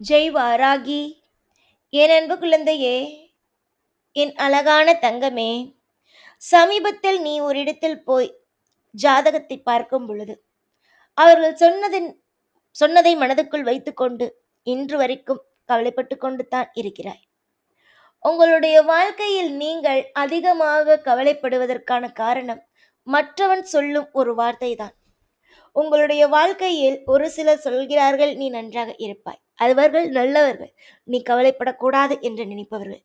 ஜெய் வாராகி என் அன்பு குழந்தையே என் அழகான தங்கமே சமீபத்தில் நீ ஒரு இடத்தில் போய் ஜாதகத்தை பார்க்கும் பொழுது அவர்கள் சொன்னதின் சொன்னதை மனதுக்குள் வைத்துக்கொண்டு இன்று வரைக்கும் கவலைப்பட்டு கொண்டு தான் இருக்கிறாய். உங்களுடைய வாழ்க்கையில் நீங்கள் அதிகமாக கவலைப்படுவதற்கான காரணம் மற்றவன் சொல்லும் ஒரு வார்த்தை தான் உங்களுடைய வாழ்க்கையில் ஒரு சிலர் சொல்கிறார்கள் நீ நன்றாக இருப்பாய். அவர்கள் நல்லவர்கள். நீ கவலைப்படக்கூடாது என்று நினைப்பவர்கள்.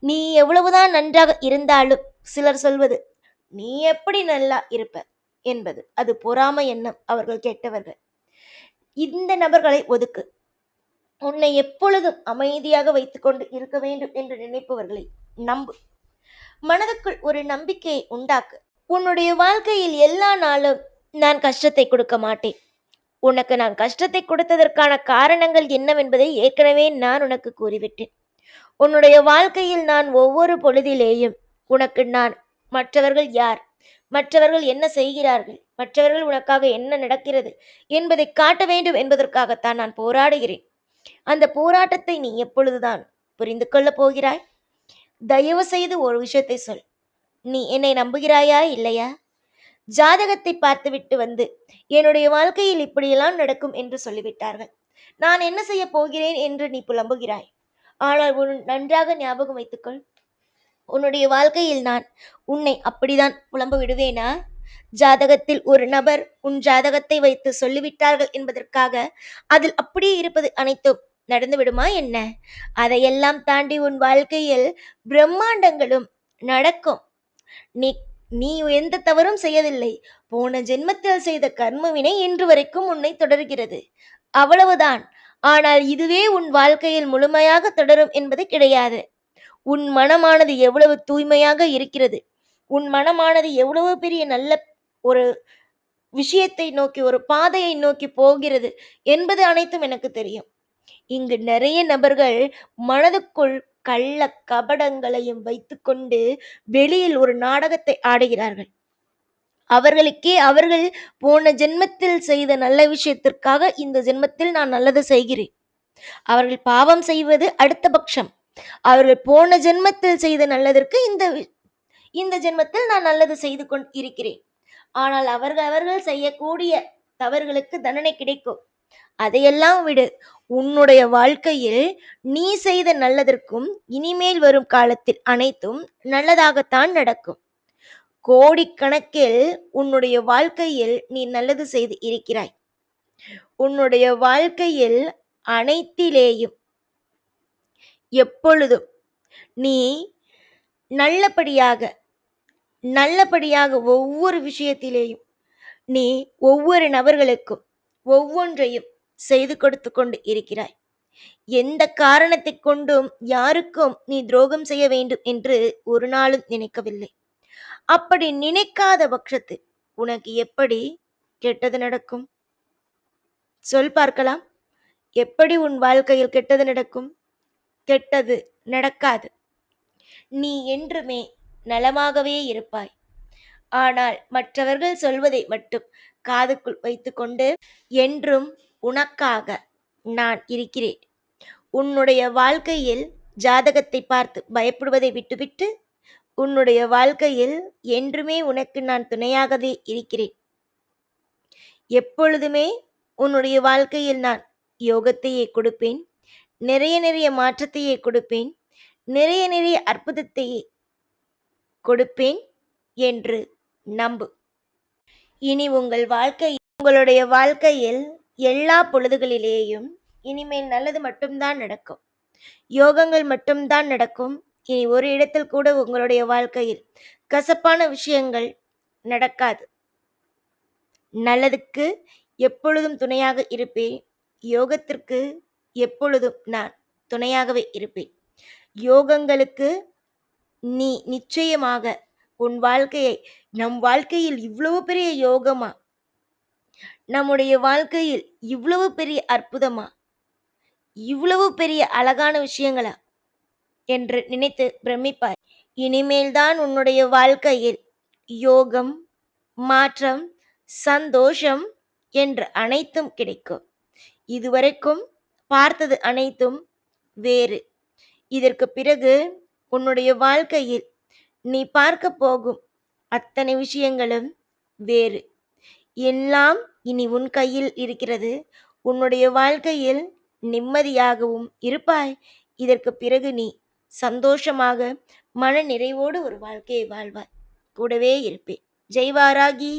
நீ எவ்வளவுதான் நன்றாக இருந்தாலும் சிலர் சொல்வது நீ எப்படி நல்லா இருப்ப? என்பது. அது பொறாமை எண்ணம் அவர்கள் கேட்டவர்கள். இந்த நபர்களை ஒதுக்கு. உன்னை எப்பொழுதும் அமைதியாக வைத்துக்கொண்டு இருக்க வேண்டும் என்று நினைப்பவர்களை நம்பு. மனதுக்குள் ஒரு நம்பிக்கையை உண்டாக்கு. உன்னுடைய வாழ்க்கையில் எல்லா நாளும் நான் கஷ்டத்தை கொடுக்க மாட்டேன். உனக்கு நான் கஷ்டத்தை கொடுத்ததற்கான காரணங்கள் என்னவென்பதை ஏற்கனவே நான் உனக்கு கூறிவிட்டேன். உன்னுடைய வாழ்க்கையில் நான் ஒவ்வொரு பொழுதிலேயும் உனக்கு நான் மற்றவர்கள் யார் மற்றவர்கள் என்ன செய்கிறார்கள் மற்றவர்கள் உனக்காக என்ன நடக்கிறது என்பதை காட்ட வேண்டும் என்பதற்காகத்தான் நான் போராடுகிறேன். அந்த போராட்டத்தை நீ எப்பொழுதுதான் புரிந்து கொள்ளப் போகிறாய்? தயவு செய்து ஒரு விஷயத்தை சொல். நீ என்னை நம்புகிறாயா இல்லையா? ஜாதகத்தை பார்த்துவிட்டு வந்து என்னுடைய வாழ்க்கையில் இப்படியெல்லாம் நடக்கும் என்று சொல்லிவிட்டார்கள். நான் என்ன செய்ய போகிறேன் என்று நீ புலம்புகிறாய். ஆனால் உன் நன்றாக ஞாபகம் வைத்துக்கொள். உன்னுடைய வாழ்க்கையில் நான் உன்னை அப்படிதான் புலம்ப விடுவேனா ஜாதகத்தில் ஒரு நபர் உன் ஜாதகத்தை வைத்து சொல்லிவிட்டார்கள் என்பதற்காக அதில் அப்படியே இருப்பது அனைத்தும் நடந்து விடுமா என்ன? அதையெல்லாம் தாண்டி உன் வாழ்க்கையில் பிரம்மாண்டங்களும் நடக்கும். நீ நீ எந்த தவறும் செய்யவில்லை. போன ஜென்மத்தில் செய்த கர்மவினை இன்று வரைக்கும் உன்னை தொடர்கிறது. அவ்வளவுதான். ஆனால் இதுவே உன் வாழ்க்கையில் முழுமையாக தொடரும் என்பது கிடையாது. உன் மனமானது எவ்வளவு தூய்மையாக இருக்கிறது. உன் மனமானது எவ்வளவு பெரிய நல்ல ஒரு விஷயத்தை நோக்கி ஒரு பாதையை நோக்கி போகிறது என்பது அனைத்தும் எனக்கு தெரியும். இங்கு நிறைய நபர்கள் மனதுக்குள் கள்ள கபடங்களையும் வைத்துக்கொண்டு வெளியில் ஒரு நாடகத்தை ஆடுகிறார்கள். அவர்களுக்கே அவர்கள் போன ஜென்மத்தில் செய்த நல்ல விஷயத்திற்காக இந்த ஜென்மத்தில் நான் நல்லது செய்கிறேன். அவர்கள் பாவம் செய்வது அடுத்த பட்சம். அவர்கள் போன ஜென்மத்தில் செய்த நல்லதற்கு இந்த இந்த ஜென்மத்தில் நான் நல்லது செய்து கொண்டு இருக்கிறேன். ஆனால் அவர்கள் அவர்கள் செய்யக்கூடிய தவறுகளுக்கு தண்டனை கிடைக்கும். அதையெல்லாம் விடு. உன்னுடைய வாழ்க்கையில் நீ செய்த நல்லதற்கும் இனிமேல் வரும் காலத்தில் அனைத்தும் நல்லதாகத்தான் நடக்கும். கோடிக்கணக்கில் உன்னுடைய வாழ்க்கையில் நீ நல்லது செய்து இருக்கிறாய். உன்னுடைய வாழ்க்கையில் அனைத்திலேயும் எப்பொழுதும் நீ நல்லபடியாக நல்லபடியாக ஒவ்வொரு விஷயத்திலேயும் நீ ஒவ்வொரு நபர்களுக்கும் ஒவ்வொன்றையும் செய்து கொடுத்து கொண்டு இருக்கிறாய். எந்த காரணத்தை கொண்டும் யாருக்கும் நீ துரோகம் செய்ய வேண்டும் என்று ஒரு நாளும் நினைக்கவில்லை. அப்படி நினைக்காத பட்சத்தில் உனக்கு எப்படி கெட்டது நடக்கும்? சொல் பார்க்கலாம். எப்படி உன் வாழ்க்கையில் கெட்டது நடக்கும்? கெட்டது நடக்காது. நீ என்றுமே நலமாகவே இருப்பாய். ஆனால் மற்றவர்கள் சொல்வதை மட்டும் காதுக்குள் வைத்துக்கொண்டு என்றும் உனக்காக நான் இருக்கிறேன். உன்னுடைய வாழ்க்கையில் ஜாதகத்தை பார்த்து பயப்படுவதை விட்டுவிட்டு உன்னுடைய வாழ்க்கையில் என்றுமே உனக்கு நான் துணையாகவே இருக்கிறேன். எப்பொழுதுமே உன்னுடைய வாழ்க்கையில் நான் யோகத்தையே கொடுப்பேன். நிறைய நிறைய மாற்றத்தையே கொடுப்பேன். நிறைய நிறைய அற்புதத்தையே கொடுப்பேன் என்று நம்பு. இனி உங்கள் வாழ்க்கை உங்களுடைய வாழ்க்கையில் எல்லா பொழுதுகளிலேயும் இனிமேல் நல்லது மட்டும்தான் நடக்கும். யோகங்கள் மட்டும்தான் நடக்கும். இனி ஒரு இடத்தில் கூட உங்களுடைய வாழ்க்கையில் கசப்பான விஷயங்கள் நடக்காது. நல்லதுக்கு எப்பொழுதும் துணையாக இருப்பேன். யோகத்திற்கு எப்பொழுதும் நான் துணையாகவே இருப்பேன். யோகங்களுக்கு நீ நிச்சயமாக உன் வாழ்க்கையை நம் வாழ்க்கையில் இவ்வளவு பெரிய யோகமா? நம்முடைய வாழ்க்கையில் இவ்வளவு பெரிய அற்புதமா? இவ்வளவு பெரிய அழகான விஷயங்களா? என்று நினைத்து பிரமிப்பாய். இனிமேல்தான் உன்னுடைய வாழ்க்கையில் யோகம் மாற்றம் சந்தோஷம் என்று அனைத்தும் கிடைக்கும். இதுவரைக்கும் பார்த்தது அனைத்தும் வேறு. இதற்கு பிறகு உன்னுடைய வாழ்க்கையில் நீ பார்க்க போகும் அத்தனை விஷயங்களும் வேறு. எல்லாம் இனி உன் கையில் இருக்கிறது. உன்னுடைய வாழ்க்கையில் நிம்மதியாகவும் இருப்பாய். இதற்கு பிறகு நீ சந்தோஷமாக மன நிறைவோடு ஒரு வாழ்க்கையை வாழ்வாய். கூடவே இருப்பேன். ஜெய்வாராகி.